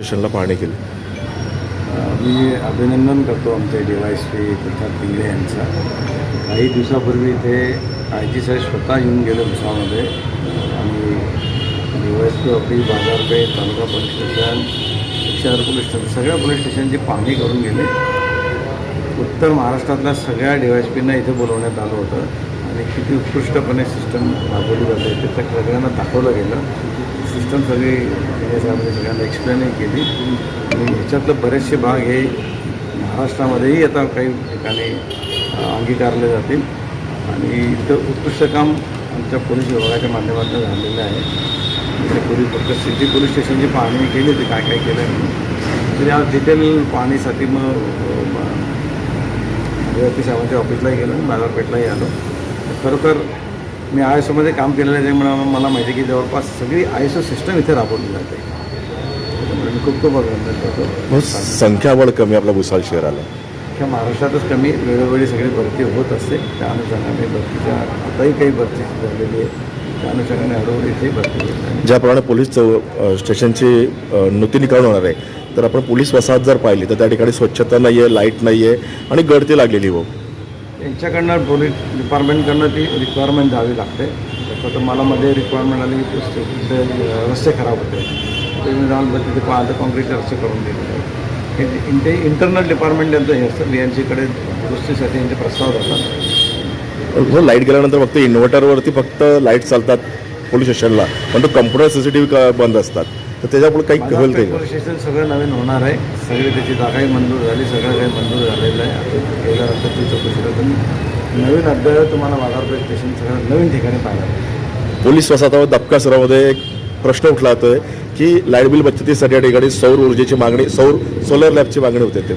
स्टेशनला पाहणी केली. मी अभिनंदन करतो आमचे D Y S P Pratap Pingale यांचा. काही दिवसापूर्वी इथे आय जी साहेब स्वतः येऊन गेले भुसावळमध्ये आणि डी वाय पी ऑफिस बाजारपेठ तालुका पोलीस स्टेशन शहर पोलीस स्टेशन सगळ्या पोलीस स्टेशनची पाहणी करून गेले. उत्तर महाराष्ट्रातल्या सगळ्या डी वाय एस इथे बोलवण्यात आलं होतं. आणि किती उत्कृष्टपणे सिस्टम राबवली जाते ते सगळ्यांना दाखवलं गेलं. सिस्टम सगळी याच्यामध्ये सगळ्यांना एक्सप्लेनही केली. आणि ह्याच्यातले बरेचसे भाग हे महाराष्ट्रामध्येही आता काही ठिकाणी अंगीकारले जातील. आणि इथं उत्कृष्ट काम आमच्या पोलीस विभागाच्या माध्यमातून झालेलं आहे. पोलीस फक्त सिटी पोलीस स्टेशनची पाहणी केली होती काय काय केलं आहे म्हणून. तरी आज डिटेल पाहणीसाठी मग साहेबांच्या ऑफिसलाही गेलो आणि बाजारपेठलाही आलो. खरोखर मी आय एस ओमध्ये काम केलेलं आहे त्यामुळे मला माहिती आहे की जवळपास सगळी आय एस ओ सिस्टम इथे राबवली जाते. त्यामुळे मी खूप खूप अभिनंदन करतो. संख्याबळ कमी आपल्या भुसावळ शहराला अख्ख्या महाराष्ट्रातच कमी वेळोवेळी सगळी भरती होत असते. त्या अनुषंगाने भरतीच्या आताही काही भरती झालेली आहे. त्या अनुषंगाने हळूहळू इथेही भरती ज्याप्रमाणे पोलीस स्टेशनची नूतनीकरण होणार आहे तर आपण पोलीस वसाहत जर पाहिली तर त्या ठिकाणी स्वच्छता नाही आहे लाइट नाही आहे आणि गळती लागलेली हो त्यांच्याकडनं पोलीस डिपार्टमेंटकडनं ती रिक्वायरमेंट द्यावी लागते. तसं तर मला मध्ये रिक्वायरमेंट आली की ते- रस्ते खराब होते. ते मी जाऊन तिथे पाहतं कॉन्क्रीटचे रस्ते करून दिले. ते हे इंटरनल डिपार्टमेंट यांचं हे असतं. बी एन दुरुस्तीसाठी यांचे प्रस्ताव जातात. लाइट गेल्यानंतर फक्त इन्व्हर्टरवरती फक्त लाइट चालतात पोलीस स्टेशनला. पण तो computer C C T V बंद असतात? तर त्याच्यापुढे काही होईल स्टेशन सगळं नवीन होणार आहे. सगळी त्याची जागाही मंजूर झाली सगळं काही मंजूर झालेलं आहे. आता गेल्यानंतर ती चौकशी तुम्ही नवीन अध्याय तुम्हाला बाजारपेठ स्टेशन सगळं नवीन ठिकाणी पाहायला मिळेल. पोलीस वसाहतावर दबका सरावामध्ये एक प्रश्न उठला होता की लाइट बिल बचतीसाठी या ठिकाणी सौर ऊर्जेची मागणी सौर सोलर लॅबची मागणी होते ते.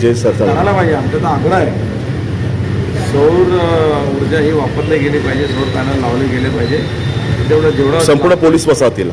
जे सरकार करायला पाहिजे आमचा तर आग्रह आहे. सौर ऊर्जा ही वापरली गेली पाहिजे सौर पॅनल लावले गेले पाहिजे. तेवढं जेवढं संपूर्ण पोलीस वसाहतीला.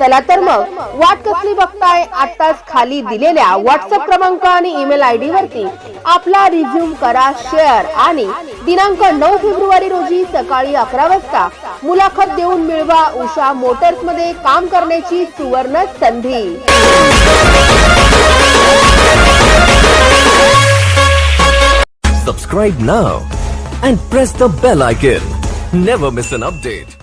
चला तर मग वाट कसली बघताय? आताच खाली दिलेल्या व्हॉट्सअप क्रमांक आणि ईमेल आय डी वरती आपला रिझ्यूम करा शेअर आणि दिनांक नऊ फेब्रुवारी रोजी सकाळी अकरा वाजता मुलाखत देऊन मिळवा उषा मोटर्समध्ये काम करण्याची सुवर्ण संधी. Subscribe now and press the bell icon never miss an update